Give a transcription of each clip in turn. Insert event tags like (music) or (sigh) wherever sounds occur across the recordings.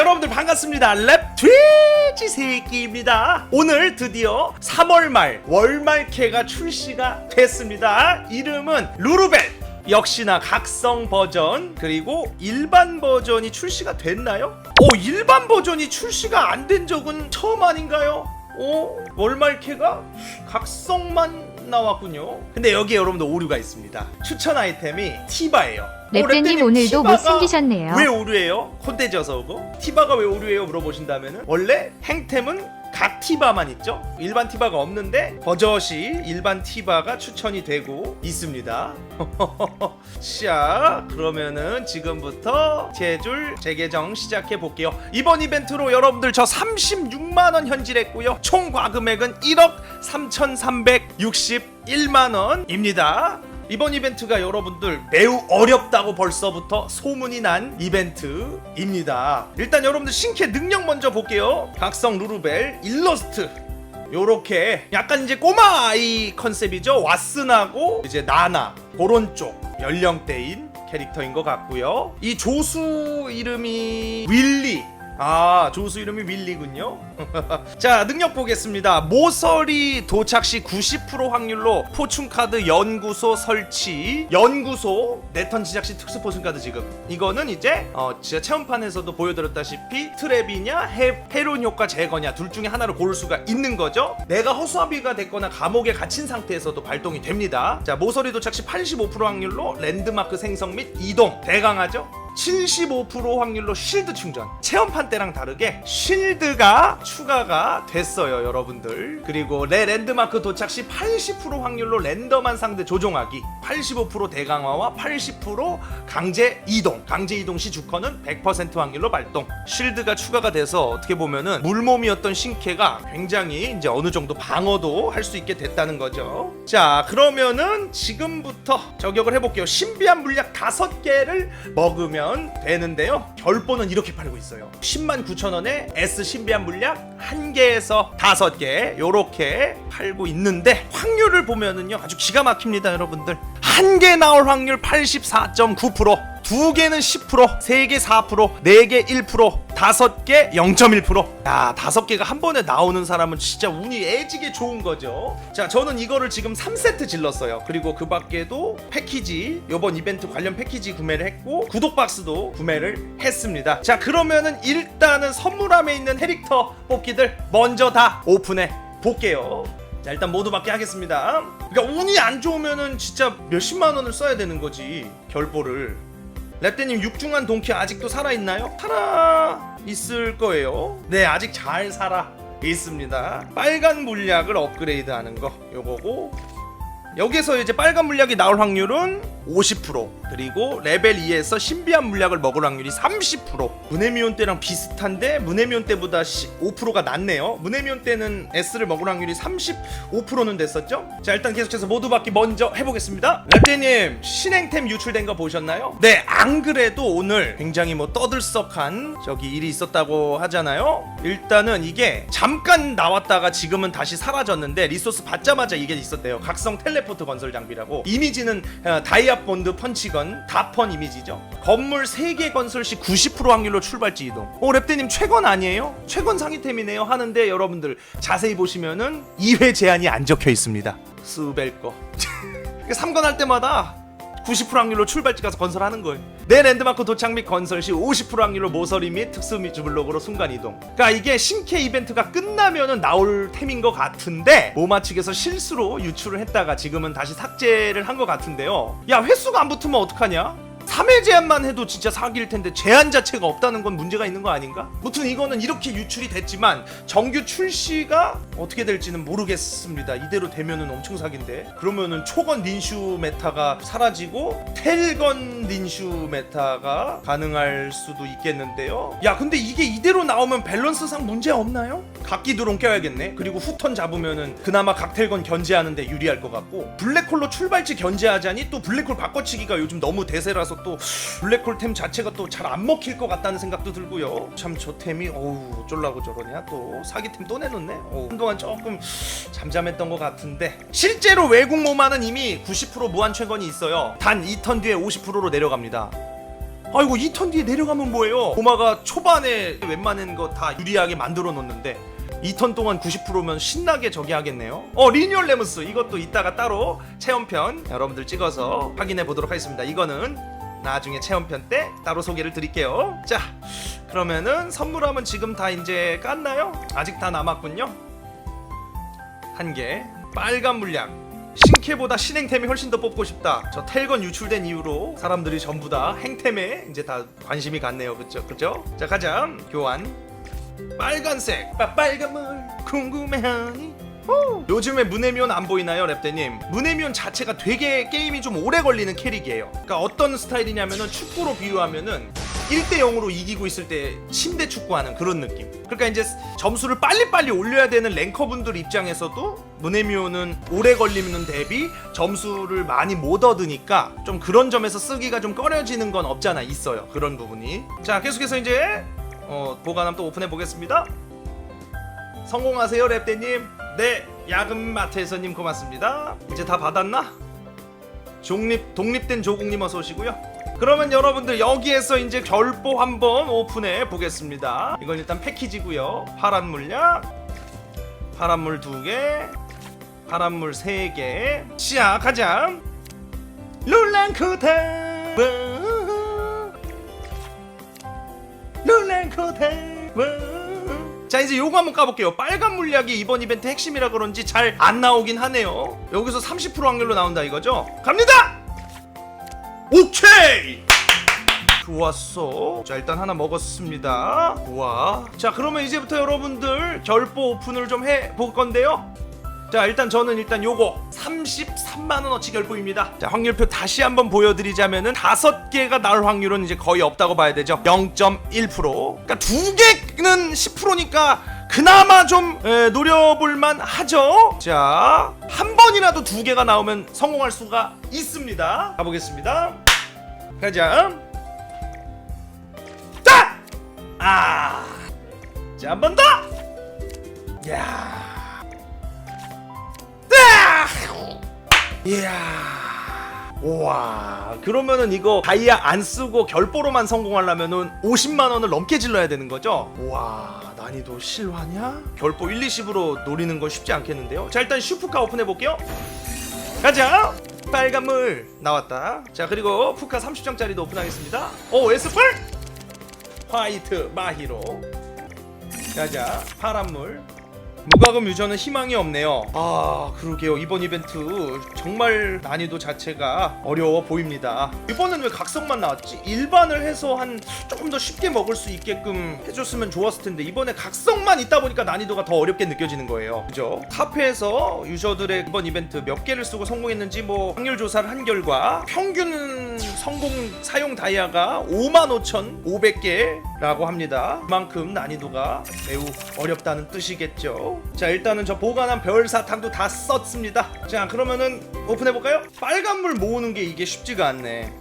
여러분들 반갑습니다 랩 돼지 새끼입니다 오늘 드디어 3월 말 월말캐가 출시가 됐습니다 이름은 루루벨 역시나 각성 버전 그리고 일반 버전이 출시가 됐나요? 오 일반 버전이 출시가 안 된 적은 처음 아닌가요? 오 월말캐가 각성만 나왔군요 근데 여기에 여러분들 오류가 있습니다 추천 아이템이 티바예요 오, 랩대님 랩대님, 오늘도 못생기셨네요. 왜 오류예요? 콘대져서 오고 티바가 왜 오류예요? 물어보신다면은 원래 행템은 각 티바만 있죠. 일반 티바가 없는데 버젓이 일반 티바가 추천이 되고 있습니다. (laughs) 자 그러면은 지금부터 제줄 재계정 시작해 볼게요. 이번 이벤트로 여러분들 저 36만 원 현질했고요. 총 과금액은 1억 3,361만 원입니다. 이번 이벤트가 여러분들 매우 어렵다고 벌써부터 소문이 난 이벤트입니다. 일단 여러분들 신캐 능력 먼저 볼게요. 각성 루루벨 일러스트. 요렇게 약간 이제 꼬마 아이 컨셉이죠. 왓슨하고 이제 나나 그런 쪽 연령대인 캐릭터인 것 같고요. 이 조수 이름이 윌리. 아 조수 이름이 윌리군요. (laughs) 자 능력 보겠습니다. 모서리 도착 시 90% 확률로 포춘 카드 연구소 설치. 연구소 네턴 시작 시 특수 포춘 카드 지금. 이거는 이제 어 진짜 체험판에서도 보여드렸다시피 트랩이냐 해, 해론 효과 제거냐 둘 중에 하나를 고를 수가 있는 거죠. 내가 허수아비가 됐거나 감옥에 갇힌 상태에서도 발동이 됩니다. 자 모서리 도착 시 85% 확률로 랜드마크 생성 및 이동 대강하죠. 75% 확률로 쉴드 충전. 체험판 때랑 다르게 쉴드가 추가가 됐어요, 여러분들. 그리고 내 랜드마크 도착 시 80% 확률로 랜덤한 상대 조종하기. 85% 대강화와 80% 강제 이동. 강제 이동 시 주커는 100% 확률로 발동. 쉴드가 추가가 돼서 어떻게 보면은 물몸이었던 신캐가 굉장히 이제 어느 정도 방어도 할 수 있게 됐다는 거죠. 자, 그러면은 지금부터 저격을 해볼게요. 신비한 물약 5개를 먹으면 되는데요. 결본은 이렇게 팔고 있어요. 10만 9천 원에 S 신비한 물약 1개에서 5개 요렇게 팔고 있는데 확률을 보면은요 아주 기가 막힙니다 여러분들 한 개 나올 확률 84.9%두 개는 10%, 세 개 4%, 네 개 1%, 다섯 개 0.1%. 야, 다섯 개가 한 번에 나오는 사람은 진짜 운이 애지게 좋은 거죠. 자, 저는 이거를 지금 3세트 질렀어요. 그리고 그 밖에도 패키지, 요번 이벤트 관련 패키지 구매를 했고 구독 박스도 구매를 했습니다. 자, 그러면은 일단은 선물함에 있는 캐릭터 뽑기들 먼저 다 오픈해 볼게요. 자 일단 모두 받게 하겠습니다. 그러니까 운이 안 좋으면은 진짜 몇십만 원을 써야 되는 거지 결보를. 랩대님 육중한 동키 아직도 살아 있나요? 살아 있을 거예요. 네 아직 잘 살아 있습니다. 빨간 물약을 업그레이드 하는 거 요거고 여기서 이제 빨간 물약이 나올 확률은 50% 그리고 레벨 2에서 신비한 물약을 먹을 확률이 30% 문해미온 때랑 비슷한데 문해미온 때보다 5%가 낮네요. 문해미온 때는 S를 먹을 확률이 35%는 됐었죠? 자 일단 계속해서 모두 받기 먼저 해보겠습니다. 랩대님 신행템 유출된 거 보셨나요? 네 안 그래도 오늘 굉장히 뭐 떠들썩한 저기 일이 있었다고 하잖아요. 일단은 이게 잠깐 나왔다가 지금은 다시 사라졌는데 리소스 받자마자 이게 있었대요. 각성 텔레포트 건설 장비라고. 이미지는 어, 다이아 본드 펀치건 다펀 이미지죠 건물 3개 건설 시 90% 확률로 출발지 이동 오 랩대님 최건 아니에요? 최건 상위템이네요 하는데 여러분들 자세히 보시면은 2회 제한이 안 적혀 있습니다 수벨 거 (laughs) 3건 할 때마다 90% 확률로 출발지 가서 건설하는 거예요. 내 랜드마크 도착 및 건설 시 50% 확률로 모서리 및 특수 및 주블록으로 순간 이동. 그러니까 이게 신캐 이벤트가 끝나면은 나올 템인 것 같은데 모마 측에서 실수로 유출을 했다가 지금은 다시 삭제를 한 것 같은데요. 야 횟수가 안 붙으면 어떡하냐? 3회 제한만 해도 진짜 사기일 텐데 제한 자체가 없다는 건 문제가 있는 거 아닌가? 무튼 이거는 이렇게 유출이 됐지만 정규 출시가 어떻게 될지는 모르겠습니다. 이대로 되면은 엄청 사기인데 그러면은 초건 닌슈 메타가 사라지고 텔건 닌슈 메타가 가능할 수도 있겠는데요. 야 근데 이게 이대로 나오면 밸런스상 문제 없나요? 각기 드론 껴야겠네. 그리고 후턴 잡으면은 그나마 각텔건 견제하는데 유리할 것 같고 블랙홀로 출발지 견제하자니 또 블랙홀 바꿔치기가 요즘 너무 대세라서 또 블랙홀 템 자체가 또 잘 안 먹힐 것 같다는 생각도 들고요. 참 저 템이 어우 어쩌려고 저러냐 또 사기템 또 내놓네. 어우, 한동안 조금 잠잠했던 것 같은데 실제로 외국 모마는 이미 90% 무한 최건이 있어요. 단 2턴 뒤에 50%로 내려갑니다. 아이고 2턴 뒤에 내려가면 뭐예요? 고마가 초반에 웬만한 거 다 유리하게 만들어 놓는데 2턴 동안 90%면 신나게 저기 하겠네요. 어 리니얼 레무스 이것도 이따가 따로 체험편 여러분들 찍어서 확인해 보도록 하겠습니다. 이거는 나중에 체험편 때 따로 소개를 드릴게요. 자 그러면은 선물함은 지금 다 이제 깠나요? 아직 다 남았군요. 한 개 빨간 물약 신캐보다 신행템이 훨씬 더 뽑고 싶다. 저 텔건 유출된 이후로 사람들이 전부 다 행템에 이제 다 관심이 갔네요. 그쵸? 그쵸? 자 가자. 교환. 빨간색. 빠, 빨간 물 궁금해하니? 호! 요즘에 문해미온 안 보이나요, 랩대님? 문해미온 자체가 되게 게임이 좀 오래 걸리는 캐릭이에요. 그러니까 어떤 스타일이냐면은 축구로 비유하면은 1대 0으로 이기고 있을 때 침대 축구하는 그런 느낌. 그러니까 이제 점수를 빨리빨리 올려야 되는 랭커분들 입장에서도 문해미온은 오래 걸리는 대비 점수를 많이 못 얻으니까 좀 그런 점에서 쓰기가 좀 꺼려지는 건 없잖아 있어요. 그런 부분이. 자, 계속해서 이제 어, 보관함 또 오픈해 보겠습니다. 성공하세요, 랩대님. 네, 야근 마트에서님 고맙습니다. 이제 다 받았나? 독립 독립된 조국님 어서 오시고요. 그러면 여러분들 여기에서 이제 결보 한번 오픈해 보겠습니다. 이건 일단 패키지고요. 파란 물약, 파란 물 두 개, 파란 물 세 개. 시작하자. 롤랑코타. 롤랑코타. 자 이제 요거 한번 까볼게요. 빨간 물약이 이번 이벤트 핵심이라 그런지 잘 안 나오긴 하네요. 여기서 30% 확률로 나온다 이거죠? 갑니다! 오케이! 좋았어. 자 일단 하나 먹었습니다. 우와. 자 그러면 이제부터 여러분들 결보 오픈을 좀 해볼 건데요. 자 일단 저는 일단 요거 33 만원어치 결보입니다 자 확률표 다시 한번 보여드리자면은 다섯 개가 나올 확률은 이제 거의 없다고 봐야 되죠 0.1% 그러니까 두 개는 10%니까 그나마 좀 에, 노려볼만 하죠 자 한 번이라도 두 개가 나오면 성공할 수가 있습니다 가보겠습니다 가자 자! 아! 자, 한 번 더! 야! 이야. 와 그러면은 이거 다이아 안 쓰고 결보로만 성공하려면은 50만 원을 넘게 질러야 되는 거죠? 와 난이도 실화냐? 결보 1, 20으로 노리는 건 쉽지 않겠는데요? 자 일단 슈프카 오픈해 볼게요. 가자. 빨간 물 나왔다. 자 그리고 푸카 30장짜리도 오픈하겠습니다. 오 에스펄 화이트 마히로 가자 파란 물 무과금 유저는 희망이 없네요. 아, 그러게요. 이번 이벤트 정말 난이도 자체가 어려워 보입니다. 이번엔 왜 각성만 나왔지? 일반을 해서 한 조금 더 쉽게 먹을 수 있게끔 해줬으면 좋았을 텐데 이번에 각성만 있다 보니까 난이도가 더 어렵게 느껴지는 거예요. 그죠? 카페에서 유저들의 이번 이벤트 몇 개를 쓰고 성공했는지 뭐 확률 조사를 한 결과 평균 성공 사용 다이아가 55,500개라고 합니다. 그만큼 난이도가 매우 어렵다는 뜻이겠죠. 자 일단은 저 보관한 별 사탕도 다 썼습니다. 자 그러면은 오픈해 볼까요? 빨간물 모으는 게 이게 쉽지가 않네.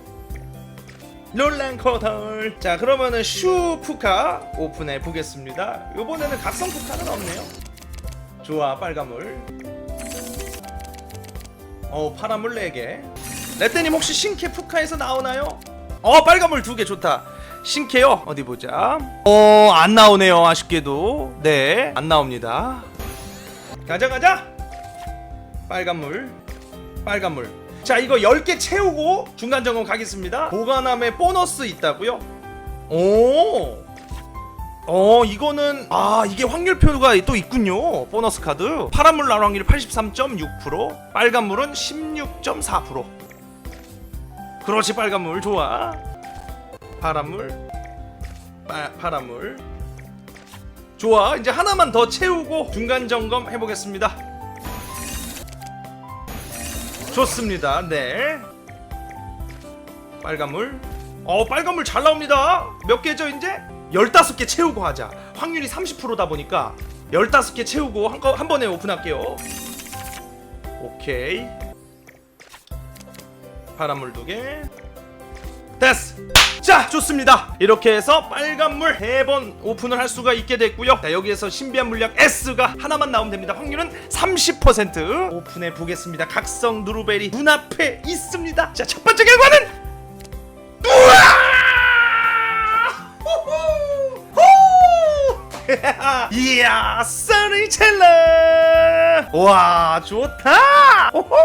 롤랑코털 자 그러면은 슈푸카 오픈해 보겠습니다 요번에는 각성 푸카는 없네요 좋아 빨간물 어 파란물 4개 레떼님 혹시 신캐 푸카에서 나오나요? 어 빨간물 2개 좋다 신캐요. 어디 보자. 어 안 나오네요 아쉽게도. 네 안 나옵니다. 가자 가자! 빨간물 빨간물. 자 이거 10개 채우고 중간 점검 가겠습니다. 보관함에 보너스 있다고요? 오! 어 이거는 아 이게 확률표가 또 있군요 보너스 카드. 파란물 나올 확률이 83.6% 빨간물은 16.4% 그렇지 빨간물. 좋아 파란물 파, 파란물. 좋아 이제 하나만 더 채우고 중간 점검 해보겠습니다. 좋습니다 네. 빨간물. 어 빨간물 잘 나옵니다. 몇 개죠 이제? 15개 채우고 하자. 확률이 30%다 보니까 15개 채우고 한, 거, 한 번에 오픈할게요. 오케이. 파란물 두개 됐어. 자 좋습니다. 이렇게 해서 빨간물 3번 오픈을 할 수가 있게 됐고요. 자 여기에서 신비한 물약 S가 하나만 나오면 됩니다. 확률은 30% 오픈해 보겠습니다. 각성 누루베리 눈앞에 있습니다. 자 첫 번째 결과는 우와! (laughs) 이야 써니 첼러 와 좋다! 호호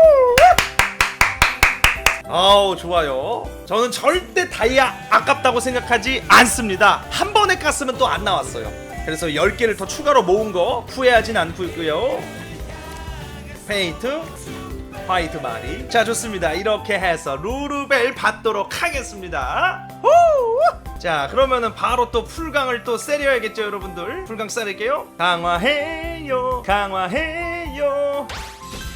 아우 좋아요. 저는 절대 다이아 아깝다고 생각하지 않습니다. 한 번에 깠으면 또 안 나왔어요. 그래서 10개를 더 추가로 모은 거 후회하진 않고 있고요. 페인트 화이트 마리. 자 좋습니다. 이렇게 해서 루루벨 받도록 하겠습니다. 후! 자 그러면은 바로 또 풀강을 또 세려야겠죠 여러분들? 풀강 세릴게요. 강화해요. 강화해요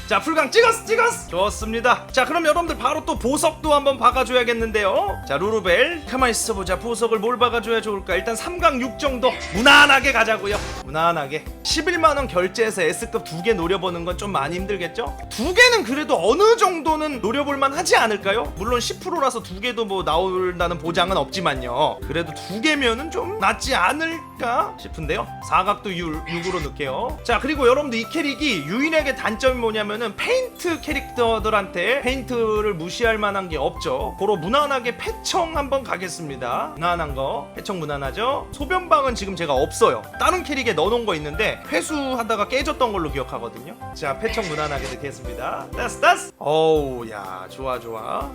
자 풀강 찍었어 찍었어 좋습니다. 자 그럼 여러분들 바로 또 보석도 한번 박아줘야겠는데요. 자 루루벨 가만히 있어보자. 보석을 뭘 박아줘야 좋을까? 일단 3강 6 정도 무난하게 가자고요. 무난하게. 11만원 결제해서 S급 두 개 노려보는 건 좀 많이 힘들겠죠? 두 개는 그래도 어느 정도는 노려볼만 하지 않을까요? 물론 10%라서 두 개도 뭐 나온다는 보장은 없지만요. 그래도 두 개면은 좀 낫지 않을 까 싶은데요. 4각도 6, 6으로 넣을게요. 자 그리고 여러분들 이 캐릭이 유일하게 단점이 뭐냐면은 페인트 캐릭터들한테 페인트를 무시할 만한 게 없죠. 고로 무난하게 패청 한번 가겠습니다. 무난한 거. 패청 무난하죠? 소변방은 지금 제가 없어요. 다른 캐릭에 넣어놓은 거 있는데 회수하다가 깨졌던 걸로 기억하거든요. 자 패청 무난하게 넣겠습니다. 따스 따스! 어우 야 좋아 좋아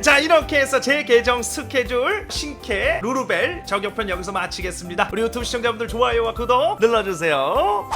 자 이렇게 해서 제 계정 스케줄 신캐 루루벨 저격편 여기서 마치겠습니다. 우리 유튜브 시청자분들 좋아요와 구독 눌러주세요